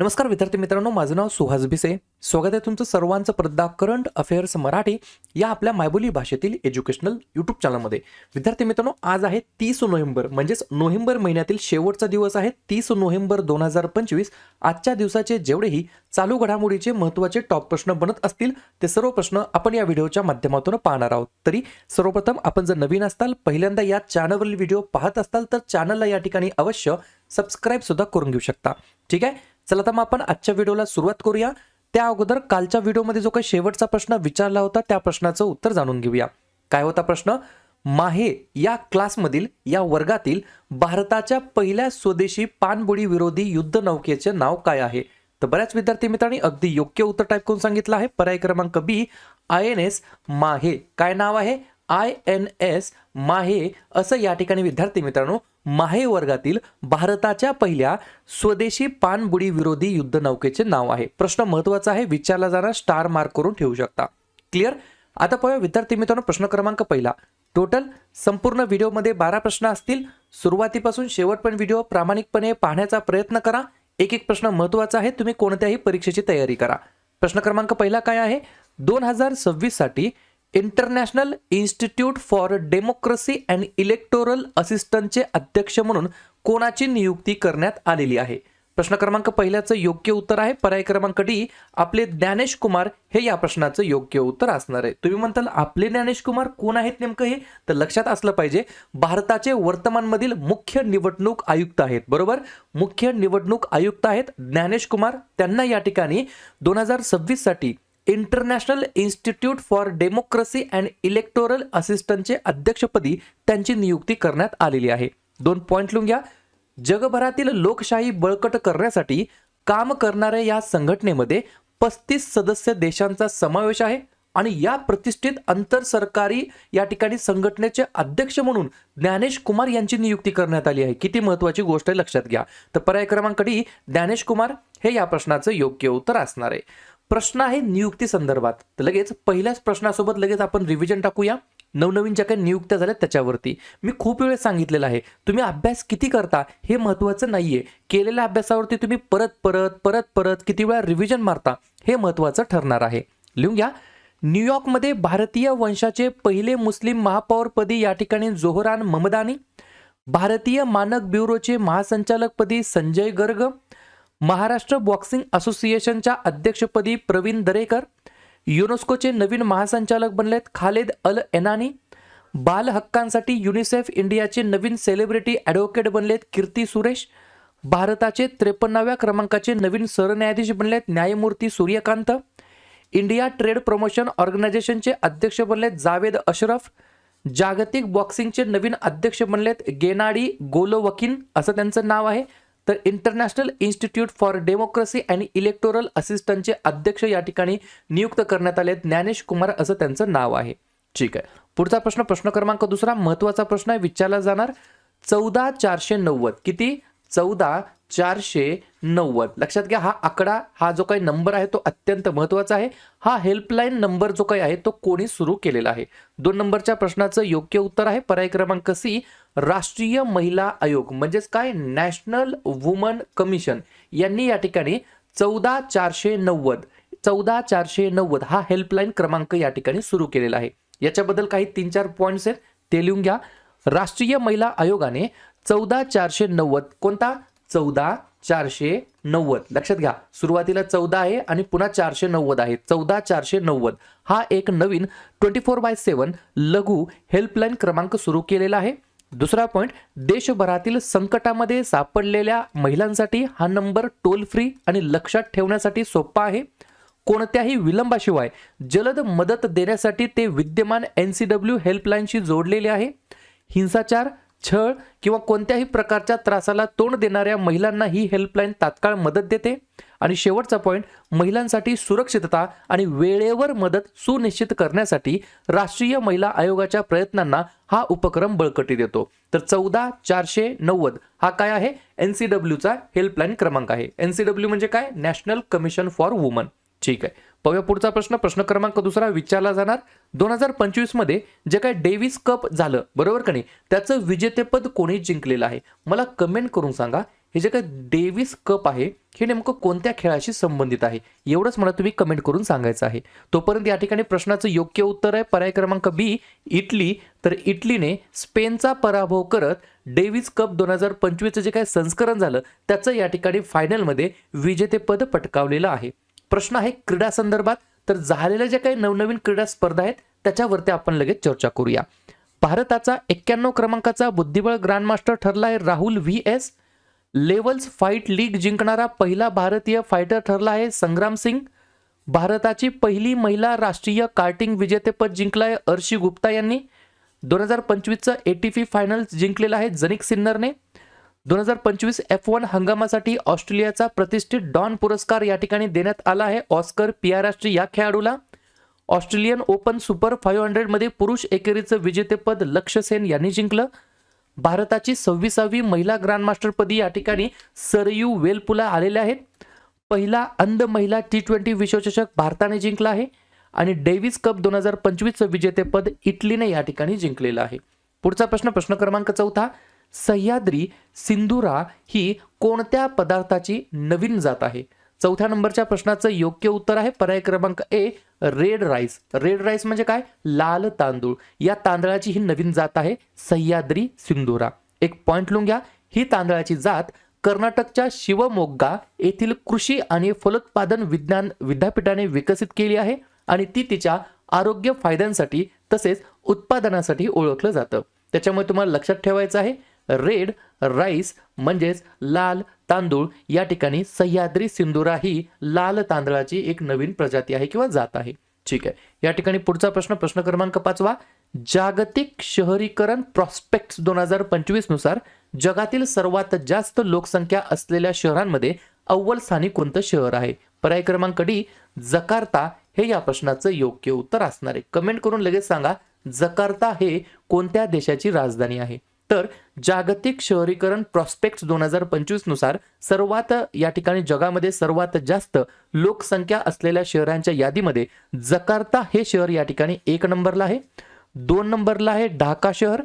नमस्कार विद्यार्थी मित्रांनो माझं नाव सुहास भिसे. स्वागत आहे तुमचं सर्वांचं प्रद्धा करंट अफेअर्स मराठी या आपल्या मायबोली भाषेतील एज्युकेशनल यूट्यूब चॅनलमध्ये विद्यार्थी मित्रांनो आज आहे तीस नोव्हेंबर म्हणजेच नोव्हेंबर महिन्यातील शेवटचा दिवस आहे. तीस नोव्हेंबर दोन हजार पंचवीस आजच्या दिवसाचे जेवढेही चालू घडामोडीचे महत्त्वाचे टॉप प्रश्न बनत असतील ते सर्व प्रश्न आपण या व्हिडिओच्या माध्यमातून पाहणार आहोत. तरी सर्वप्रथम आपण जर नवीन असताल पहिल्यांदा या चॅनलवरील व्हिडिओ पाहत असताल तर चॅनलला या ठिकाणी अवश्य सबस्क्राईब सुद्धा करून घेऊ शकता. ठीक आहे? चला तर मग आपण आजच्या व्हिडिओला सुरुवात करूया. त्या अगोदर कालच्या व्हिडिओमध्ये जो काही शेवटचा प्रश्न विचारला होता त्या प्रश्नाचं उत्तर जाणून घेऊया. काय होता प्रश्न? माहे या क्लासमधील या वर्गातील भारताच्या पहिल्या स्वदेशी पाणबुडी विरोधी युद्ध नौकेचे नाव काय आहे? तर बऱ्याच विद्यार्थी मित्रांनी अगदी योग्य उत्तर टाईप करून सांगितलं आहे. पर्याय क्रमांक बी आय एन एस माहे. काय नाव आहे? आय एन एस माहे असं या ठिकाणी विद्यार्थी मित्रांनो माहे वर्गातील भारताच्या पहिल्या स्वदेशी पाणबुडी विरोधी युद्ध नौकेचे नाव आहे. प्रश्न महत्त्वाचा आहे विचारला जाणार स्टार मार्क करून ठेवू शकता. क्लिअर? आता पाहूया विद्यार्थी मित्रांनो प्रश्न क्रमांक पहिला. टोटल संपूर्ण व्हिडिओमध्ये बारा प्रश्न असतील. सुरुवातीपासून शेवट पण व्हिडिओ प्रामाणिकपणे पाहण्याचा प्रयत्न करा. एक एक प्रश्न महत्त्वाचा आहे तुम्ही कोणत्याही परीक्षेची तयारी करा. प्रश्न क्रमांक पहिला काय आहे? दोन हजार सव्वीससाठी international institute for democracy and electoral असिस्टंटचे अध्यक्ष म्हणून कोणाची नियुक्ती करण्यात आलेली आहे? प्रश्न क्रमांक पहिल्याचं योग्य उत्तर आहे. पर्याय क्रमांक डी आपले ज्ञानेश कुमार हे या प्रश्नाचं योग्य उत्तर असणार आहे. तुम्ही म्हणताल आपले ज्ञानेश कुमार कोण आहेत नेमकं हे? तर लक्षात असलं पाहिजे भारताचे वर्तमानमधील मुख्य निवडणूक आयुक्त आहेत. बरोबर? मुख्य निवडणूक आयुक्त आहेत ज्ञानेश कुमार. त्यांना या ठिकाणी दोन हजार सव्वीससाठी international institute for democracy and electoral असिस्टंटचे अध्यक्षपदी त्यांची नियुक्ती करण्यात आलेली आहे. दोन पॉईंट लिहून घ्या. जगभरातील लोकशाही बळकट करण्यासाठी काम करणाऱ्या या संघटनेमध्ये पस्तीस सदस्य देशांचा समावेश आहे आणि या प्रतिष्ठित आंतर सरकारी या ठिकाणी संघटनेचे अध्यक्ष म्हणून ज्ञानेश कुमार यांची नियुक्ती करण्यात आली आहे. किती महत्वाची गोष्ट आहे लक्षात घ्या. तर पर्याय क्रमांक डी ज्ञानेश कुमार हे या प्रश्नाचं योग्य उत्तर असणार आहे. प्रश्न आहे नियुक्ती संदर्भात. तर लगेच पहिल्याच प्रश्नासोबत लगेच आपण रिव्हिजन टाकूया. नवनवीन ज्या काही नियुक्त्या झाल्या त्याच्यावरती. मी खूप वेळेस सांगितलेलं आहे तुम्ही अभ्यास किती करता हे महत्त्वाचं आहे केलेल्या अभ्यासावरती तुम्ही परत परत परत परत किती वेळा रिव्हिजन मारता हे महत्त्वाचं ठरणार आहे. लिहून घ्या. न्यूयॉर्कमध्ये भारतीय वंशाचे पहिले मुस्लिम महापौरपदी या ठिकाणी जोहरान ममदानी भारतीय मानक ब्युरोचे महासंचालकपदी संजय गर्ग महाराष्ट्र बॉक्सिंग असोसिएशनच्या अध्यक्षपदी प्रवीण दरेकर युनेस्कोचे नवीन महासंचालक बनलेत खालेद अल एनानी बाल हक्कांसाठी युनिसेफ इंडियाचे नवीन सेलिब्रिटी ॲडव्होकेट बनलेत कीर्ती सुरेश भारताचे त्रेपन्नाव्या क्रमांकाचे नवीन सरन्यायाधीश बनलेत न्यायमूर्ती सूर्यकांत इंडिया ट्रेड प्रमोशन ऑर्गनायझेशनचे अध्यक्ष बनलेत जावेद अशरफ जागतिक बॉक्सिंगचे नवीन अध्यक्ष बनलेत गेनाडी गोलोवकिन असं त्यांचं नाव आहे. तर international institute for democracy and electoral असिस्टंटचे अध्यक्ष या ठिकाणी नियुक्त करण्यात आले ज्ञानेश कुमार असं त्यांचं नाव आहे. ठीक आहे. पुढचा प्रश्न प्रश्न क्रमांक दुसरा. महत्त्वाचा प्रश्न आहे विचारला जाणार. चौदा चारशे नव्वद. किती? चौदा चारशे नव्वद. लक्षात घ्या हा आकडा हा जो काही नंबर आहे तो अत्यंत महत्त्वाचा आहे. हा हेल्पलाईन नंबर जो काही आहे तो कोणी सुरू केलेला आहे. दोन नंबरच्या प्रश्नाचं योग्य उत्तर आहे. पर्याय क्रमांक सी राष्ट्रीय महिला आयोग म्हणजेच काय? National woman commission. यांनी या ठिकाणी चौदा चारशे नव्वद चौदा चारशे नव्वद हा हेल्पलाईन क्रमांक या ठिकाणी सुरू केलेला आहे. याच्याबद्दल काही तीन चार पॉईंट्स आहेत ते लिहून घ्या. राष्ट्रीय महिला आयोगाने चौदा चारशे नव्वद कोणता? चौदा चारशे नव्वद. लक्षात घ्या सुरुवातीला चौदा आहे आणि पुन्हा चारशे नव्वद आहे. चौदा चारशे नव्वद हा एक नवीन ट्वेंटी फोर बाय सेवन लघु हेल्पलाईन क्रमांक सुरू केलेला आहे. दुसरा पॉईंट देशभरातील संकटामध्ये सापडलेल्या महिलांसाठी हा नंबर टोल फ्री आणि लक्षात ठेवण्यासाठी सोपा आहे. कोणत्याही विलंबाशिवाय जलद मदत देण्यासाठी ते विद्यमान एन सी डब्ल्यू हेल्पलाईनशी जोडलेले आहे. हिंसाचार छळ किंवा कोणत्याही प्रकारच्या त्रासाला तोंड देणाऱ्या महिलांना ही हेल्पलाईन तात्काळ मदत देते. आणि शेवटचा पॉईंट महिलांसाठी सुरक्षितता आणि वेळेवर मदत सुनिश्चित करण्यासाठी राष्ट्रीय महिला आयोगाच्या प्रयत्नांना हा उपक्रम बळकटी देतो. तर चौदा चारशे नव्वद हा काय आहे? एन सी डब्ल्यूचा हेल्पलाईन क्रमांक आहे. एन सी डब्ल्यू म्हणजे काय? नॅशनल कमिशन फॉर वुमन ठीक आहे. पाहूया पुढचा प्रश्न. प्रश्न क्रमांक दुसरा विचारला जाणार. दोन हजार पंचवीसमध्ये जे काय डेव्हिस कप झालं बरोबर का नाही? त्याचं विजेतेपद कोणी जिंकलेलं आहे? मला कमेंट करून सांगा. हे जे काही डेव्हिस कप आहे हे नेमकं कोणत्या खेळाशी संबंधित आहे? एवढंच मला तुम्ही कमेंट करून सांगायचं आहे. तोपर्यंत या ठिकाणी प्रश्नाचं योग्य उत्तर आहे. पर्याय क्रमांक बी इटली. तर इटलीने स्पेनचा पराभव करत डेव्हिस कप दोन हजार पंचवीसचं जे काही संस्करण झालं त्याचं या ठिकाणी फायनलमध्ये विजेतेपद पटकावलेलं आहे. प्रश्न आहे क्रीडा संदर्भात. तर झालेल्या ज्या काही नवनवीन क्रीडा स्पर्धा आहेत त्याच्यावरती आपण लगेच चर्चा करूया. भारताचा एक्क्याण्णव क्रमांकाचा बुद्धिबळ ग्रँडमास्टर ठरला आहे Rahul V S. Levels fight league जिंकणारा पहिला भारतीय फायटर ठरला आहे. संग्राम सिंग भारताची पहिली महिला राष्ट्रीय कार्टिंग विजेतेपद जिंकलं आहे अर्शी गुप्ता यांनी. दोन हजार पंचवीसचं ए टी पी फायनल जिंकलेलं आहे जनिक सिन्नरने. दोन हजार पंचवीस एफ वन हंगामासाठी ऑस्ट्रेलियाचा प्रतिष्ठित डॉन पुरस्कार या ठिकाणी देण्यात आला आहे. ऑस्कर पियाराष्ट्री या खेळाडूला. ऑस्ट्रेलियन ओपन सुपर फाईव्ह हंड्रेडमध्ये पुरुष एकेरीचं विजेतेपद लक्ष्य सेन यांनी जिंकलं. भारताची सव्वीसावी महिला ग्रँडमास्टरपदी या ठिकाणी सरयू वेलपुला आलेल्या आहेत. पहिला अंध महिला टी ट्वेंटी विश्वचषक भारताने जिंकला आहे आणि डेव्हिस कप दोन हजार पंचवीसचं विजेतेपद इटलीने या ठिकाणी जिंकलेलं आहे. पुढचा प्रश्न प्रश्न क्रमांक चौथा. सह्याद्री सिंधुरा ही कोणत्या पदार्थाची नवीन जात आहे? चौथ्या नंबरच्या प्रश्नाचं योग्य उत्तर आहे. पर्याय क्रमांक A red rice red rice म्हणजे काय? लाल तांदूळ. या तांदळाची ही नवीन जात आहे सह्याद्री सिंधुरा एक पॉइंट लिहून घ्या. ही तांदळाची जात कर्नाटकच्या शिवमोग्गा येथील कृषी आणि फलोत्पादन विज्ञान विद्यापीठाने विकसित केली आहे आणि ती तिच्या आरोग्य फायद्यांसाठी तसेच उत्पादनासाठी ओळखलं जातं. त्याच्यामुळे तुम्हाला लक्षात ठेवायचं आहे. रेड राईस म्हणजेच लाल तांदूळ या ठिकाणी सह्याद्री सिंधुरा ही लाल तांदळाची एक नवीन प्रजाती आहे किंवा जात आहे. ठीक आहे. या ठिकाणी पुढचा प्रश्न प्रश्न क्रमांक पाचवा. जागतिक शहरीकरण प्रॉस्पेक्ट दोन हजार पंचवीसनुसार जगातील सर्वात जास्त लोकसंख्या असलेल्या शहरांमध्ये अव्वल स्थानी कोणतं शहर आहे? पर्याय क्रमांक डी जकार्ता हे या प्रश्नाचं योग्य उत्तर असणार आहे. कमेंट करून लगेच सांगा जकार्ता हे कोणत्या देशाची राजधानी आहे? तर जागतिक शहरीकरण प्रॉस्पेक्ट दोन हजार पंचवीसनुसार सर्वात या ठिकाणी जगामध्ये सर्वात जास्त लोकसंख्या असलेल्या शहरांच्या यादीमध्ये जकार्ता हे शहर या ठिकाणी एक नंबरला आहे दोन नंबरला आहे ढाका शहर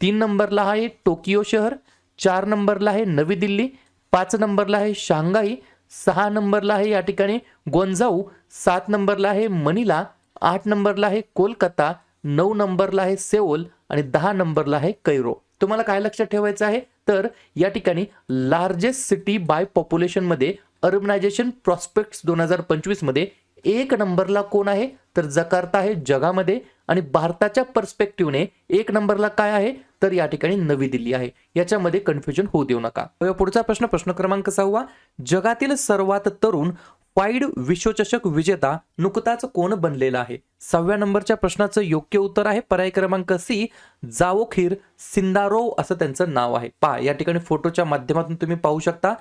तीन नंबरला आहे टोकियो शहर चार नंबरला आहे नवी दिल्ली पाच नंबरला आहे शांघाई सहा नंबरला आहे या ठिकाणी गोंजाऊ सात नंबरला आहे मनिला आठ नंबरला आहे कोलकाता नऊ नंबरला आहे सेओल आणि दहा नंबरला आहे कैरो. तुम्हाला काय लक्षात ठेवायचं आहे? तर या ठिकाणी लार्जेस्ट सिटी बाय पॉप्युलेशनमध्ये अर्बनायझेशन प्रॉस्पेक्ट्स दोन हजार पंचवीसमध्ये एक नंबरला कोण आहे? तर जकार्ता आहे जगामध्ये. आणि भारताच्या पर्स्पेक्टिव्हने एक नंबरला काय आहे? तर या ठिकाणी नवी दिल्ली आहे. याच्यामध्ये कन्फ्युजन होऊ देऊ नका. पुढचा प्रश्न प्रश्न क्रमांक सहावा. जगातील सर्वात तरुण वाईड विश्वचषक विजेता नुकताच कोण बनलेला आहे? सहाव्या नंबरच्या प्रश्नाचं योग्य उत्तर आहे. पर्याय क्रमांक सी जावोखीर सिंदारोव असं त्यांचं नाव आहे. पा या ठिकाणी फोटोच्या माध्यमातून तुम्ही पाहू शकता.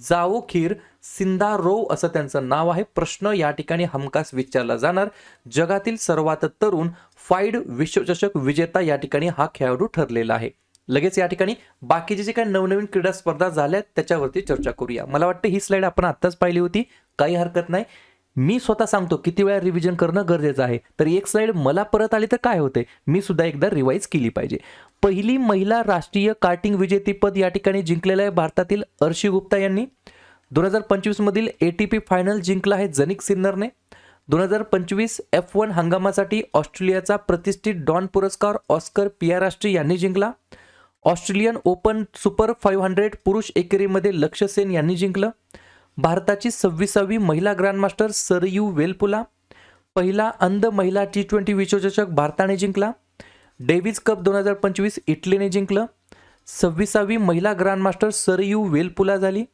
जावोखीर सिंदारोव असं त्यांचं नाव आहे. प्रश्न या ठिकाणी हमखास विचारला जाणार. जगातील सर्वात तरुण फाईड विश्वचषक विजेता या ठिकाणी हा खेळाडू ठरलेला आहे. लगेच या ठिकाणी बाकीचे जे काही नवनवीन क्रीडा स्पर्धा झाल्या त्याच्यावरती चर्चा करूया. मला वाटतं ही स्लाइड आपण आत्ताच पाहिली होती. काही हरकत नाही. मी स्वतः सांगतो किती वेळा रिव्हिजन करणं गरजेचं आहे. तर एक स्लाइड मला परत आली तर काय होते? मी सुद्धा एकदा रिवाईज केली पाहिजे. पहिली महिला राष्ट्रीय कार्टिंग विजेतेपद या ठिकाणी जिंकलेलं आहे भारतातील अर्शी गुप्ता यांनी. दोन हजार पंचवीसमधील ए टी पी फायनल जिंकला आहे जनिक सिन्नरने. दोन हजार पंचवीस एफ वन हंगामासाठी ऑस्ट्रेलियाचा प्रतिष्ठित डॉन पुरस्कार ऑस्कर पियाराष्ट्री यांनी जिंकला. Australian open super five hundred पुरुष एकेरीमध्ये लक्ष्य सेन यांनी जिंकलं. भारताची सव्वीसावी महिला ग्रँडमास्टर सरयू वेलपुला. पहिला अंध महिला टी ट्वेंटी विश्वचषक भारताने जिंकला. डेव्हिस कप दोन हजार पंचवीस इटलीने जिंकलं. सव्वीसावी महिला ग्रँडमास्टर सरयू वेलपुला झाली.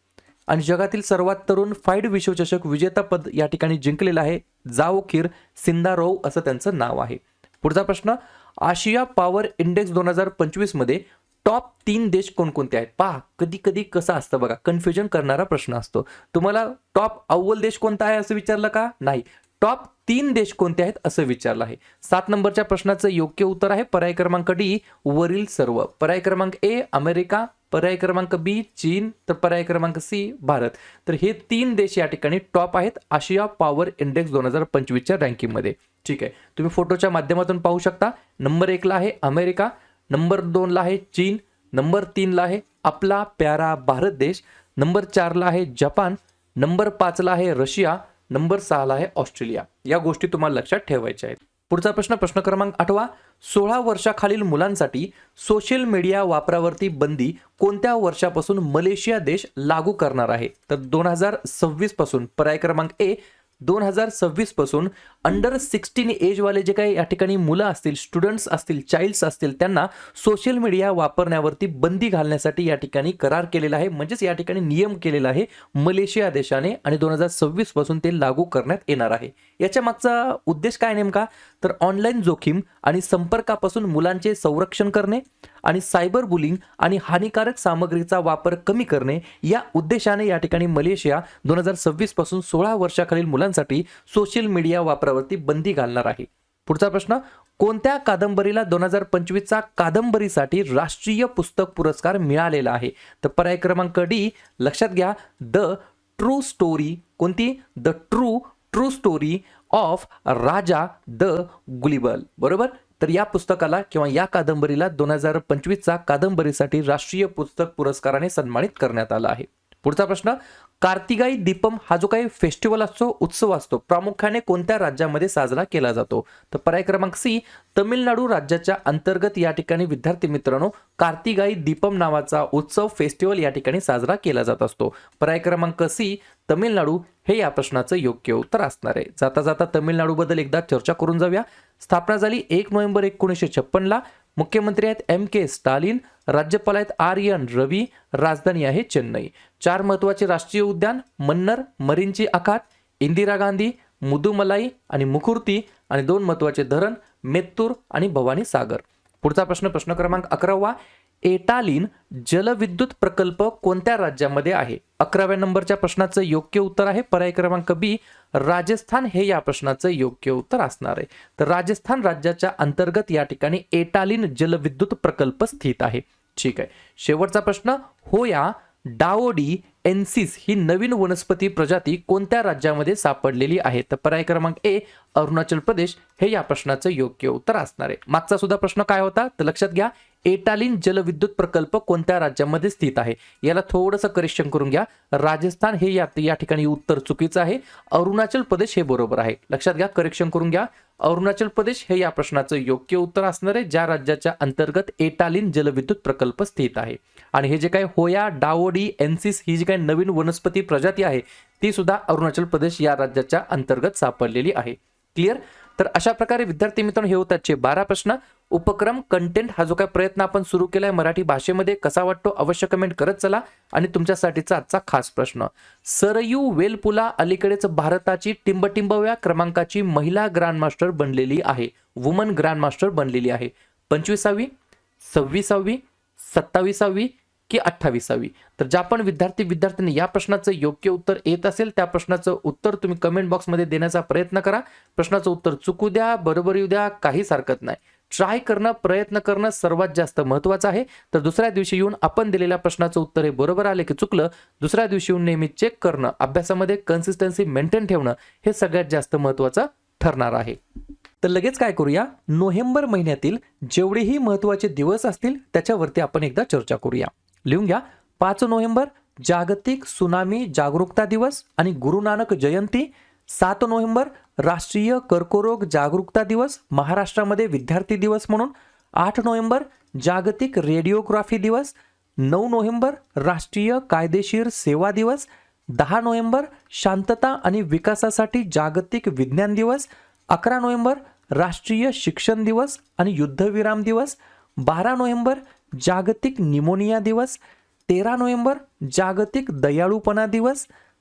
आणि जगातील सर्वात तरुण फाईड विश्वचषक विजेतापद या ठिकाणी जिंकलेलं आहे. जाओखीर सिंदारोव असं त्यांचं नाव आहे. पुढचा प्रश्न आशिया पॉवर इंडेक्स दोन हजार पंचवीसमध्ये टॉप तीन देश कोणकोणते आहेत? पहा कधी कधी कसं असतं बघा कन्फ्युजन करणारा प्रश्न असतो. तुम्हाला टॉप अव्वल देश कोणता आहे असं विचारलं का? नाही. टॉप तीन देश कोणते आहेत असं विचारलं आहे. सात नंबरच्या प्रश्नाचं योग्य उत्तर आहे पर्याय क्रमांक डी वरील सर्व. पर्याय क्रमांक ए अमेरिका पर्याय क्रमांक बी चीन तर पर्याय क्रमांक सी भारत. तर हे तीन देश या ठिकाणी टॉप आहेत आशिया पॉवर इंडेक्स दोन हजार पंचवीसच्या रँकिंगमध्ये ठीक आहे. तुम्ही फोटोच्या माध्यमातून पाहू शकता. नंबर एकला आहे अमेरिका नंबर दोनला आहे चीन नंबर तीनला आहे आपला प्यारा भारत देश नंबर चारला आहे जपान नंबर पाचला आहे रशिया नंबर सहाला आहे ऑस्ट्रेलिया. या गोष्टी तुम्हाला लक्षात ठेवायच्या आहेत. पुढचा प्रश्न प्रश्न क्रमांक आठवा. सोळा वर्षाखालील मुलांसाठी सोशल मीडिया वापरावरती बंदी कोणत्या वर्षापासून मलेशिया देश लागू करणार आहे? तर दोन हजार सव्वीसपासून पर्याय क्रमांक ए दोन हजार सव्वीसपासून अंडर सिक्स्टीन एजवाले जे काही या ठिकाणी मुलं असतील स्टुडंट्स असतील चाइल्ड्स असतील त्यांना सोशल मीडिया वापरण्यावरती बंदी घालण्यासाठी या ठिकाणी करार केलेला आहे. म्हणजेच या ठिकाणी नियम केलेला आहे मलेशिया देशाने आणि दोन हजार सव्वीसपासून ते लागू करण्यात येणार आहे. याच्या मागचा उद्देश काय नेमका? तर ऑनलाईन जोखीम आणि संपर्कापासून मुलांचे संरक्षण करणे आणि सायबर बुलिंग आणि हानिकारक सामग्रीचा वापर कमी करणे या उद्देशाने या ठिकाणी मलेशिया दोन हजार सव्वीसपासून सोळा वर्षाखालील मुलांसाठी सोशल मीडिया वापरावरती बंदी घालणार आहे. पुढचा प्रश्न कोणत्या कादंबरीला दोन हजार पंचवीसचा कादंबरीसाठी राष्ट्रीय पुस्तक पुरस्कार मिळालेला आहे? तर पर्याय क्रमांक डी लक्षात घ्या द ट्रू स्टोरी कोणती? The true true story of Raja the gullible. बरोबर? तर या पुस्तकाला किंवा या कादंबरीला दोन हजार पंचवीसचा कादंबरीसाठी राष्ट्रीय पुस्तक पुरस्काराने सन्मानित करण्यात आला आहे. पुढचा प्रश्न कार्तिगाई दीपम हा जो काही फेस्टिवल असतो उत्सव असतो प्रामुख्याने कोणत्या राज्यामध्ये साजरा केला जातो? तर पर्याय क्रमांक सी तमिळनाडू राज्याच्या अंतर्गत या ठिकाणी विद्यार्थी मित्रांनो कार्तिगाई दीपम नावाचा उत्सव फेस्टिवल या ठिकाणी साजरा केला जात असतो. पर्याय क्रमांक सी तमिळनाडू हे या प्रश्नाचं योग्य उत्तर असणार आहे. जाता जाता तमिळनाडूबद्दल एकदा चर्चा करून जाऊया. स्थापना झाली एक नोव्हेंबर एकोणीसशे छप्पनला. मुख्यमंत्री आहेत एम के स्टालिन. राज्यपाल आहेत आर एन रवी राजधानी आहे चेन्नई. चार महत्त्वाचे राष्ट्रीय उद्यान मन्नर मरीनची आखात इंदिरा गांधी मुदुमलाई आणि मुखुर्ती आणि दोन महत्त्वाचे धरण मेत्तूर आणि भवानी सागर. पुढचा प्रश्न प्रश्न क्रमांक अकरावा एटालिन जलविद्युत प्रकल्प कोणत्या राज्यामध्ये आहे? अकराव्या नंबरच्या प्रश्नाचं योग्य उत्तर आहे. पर्याय क्रमांक बी राजस्थान हे या प्रश्नाचं योग्य उत्तर असणार आहे. तर राजस्थान राज्याच्या अंतर्गत या ठिकाणी एटालिन जलविद्युत प्रकल्प स्थित आहे. ठीक आहे. शेवटचा प्रश्न होया डाओडी एन्सिस ही नवीन वनस्पती प्रजाती कोणत्या राज्यामध्ये सापडलेली आहे? तर पर्याय क्रमांक ए अरुणाचल प्रदेश. हे या प्रश्नाचं योग्य उत्तर असणार आहे. मागचा सुद्धा प्रश्न काय होता? तर लक्षात घ्या एटालिन जलविद्युत प्रकल्प कोणत्या राज्यामध्ये स्थित आहे? याला थोडंसं करेक्शन करून घ्या. राजस्थान हे या या ठिकाणी उत्तर चुकीचं आहे. अरुणाचल प्रदेश हे बरोबर आहे. लक्षात घ्या करेक्शन करून घ्या. अरुणाचल प्रदेश हे या प्रश्नाचं योग्य उत्तर असणार आहे ज्या राज्याच्या अंतर्गत एटालिन जलविद्युत प्रकल्प स्थित आहे. आणि हे जे काय होया डाओडी एन्सिस ही जी काही नवीन वनस्पती प्रजाती आहे ती सुद्धा अरुणाचल प्रदेश या राज्याच्या अंतर्गत सापडलेली आहे. क्लिअर? तर अशा प्रकारे विद्यार्थी मित्रांनो हे होतातचे बारा प्रश्न. उपक्रम कंटेंट हा जो काही प्रयत्न आपण सुरू केलाय मराठी भाषेमध्ये कसा वाटतो अवश्य कमेंट करत चला. आणि तुमच्यासाठीचा आजचा खास प्रश्न सरयू वेलपुला अलीकडेच भारताची टिंबटिंबव्या क्रमांकाची महिला ग्रँडमास्टर बनलेली आहे वुमन ग्रँडमास्टर बनलेली आहे. पंचवीसावी सव्वीसावी सत्तावीसावी की अठ्ठावीसावी? तर ज्या पण विद्यार्थी विद्यार्थ्यांनी या प्रश्नाचं योग्य उत्तर येत असेल त्या प्रश्नाचं उत्तर तुम्ही कमेंट बॉक्समध्ये देण्याचा प्रयत्न करा. प्रश्नाचं उत्तर चुकू द्या बरोबर येऊ द्या काहीच हरकत नाही. ट्राय करणं प्रयत्न करणं सर्वात जास्त महत्वाचं आहे. तर दुसऱ्या दिवशी येऊन आपण दिलेल्या प्रश्नाचं उत्तर हे बरोबर आले की चुकलं दुसऱ्या दिवशी येऊन नेहमी चेक करणं अभ्यासामध्ये कन्सिस्टन्सी मेंटेन ठेवणं हे सगळ्यात जास्त महत्वाचं ठरणार आहे. तर लगेच काय करूया? नोव्हेंबर महिन्यातील जेवढेही महत्त्वाचे दिवस असतील त्याच्यावरती आपण एकदा चर्चा करूया. लिहून घ्या. पाच नोव्हेंबर जागतिक सुनामी जागरूकता दिवस आणि गुरु नानक जयंती. सात नोव्हेंबर राष्ट्रीय कर्करोग जागरूकता दिवस महाराष्ट्रामध्ये विद्यार्थी दिवस म्हणून आठ नोव्हेंबर जागतिक रेडिओग्राफी दिवस नऊ नोव्हेंबर राष्ट्रीय कायदेशीर सेवा दिवस दहा नोव्हेंबर शांतता आणि विकासासाठी जागतिक विज्ञान दिवस अकरा नोव्हेंबर राष्ट्रीय शिक्षण दिवस आणि युद्धविराम दिवस बारा नोव्हेंबर जागतिक निमोनिया दिवस तेरा नोव्हेंबर जागतिक दयाळूपणा दिवस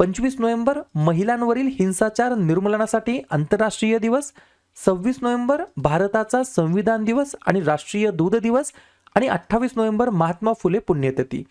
पंचवीस नोव्हेंबर महिलांवरील हिंसाचार निर्मूलनासाठी आंतरराष्ट्रीय दिवस सव्वीस नोव्हेंबर भारताचा संविधान दिवस आणि राष्ट्रीय दूध दिवस आणि अठ्ठावीस नोव्हेंबर महात्मा फुले पुण्यतिथी.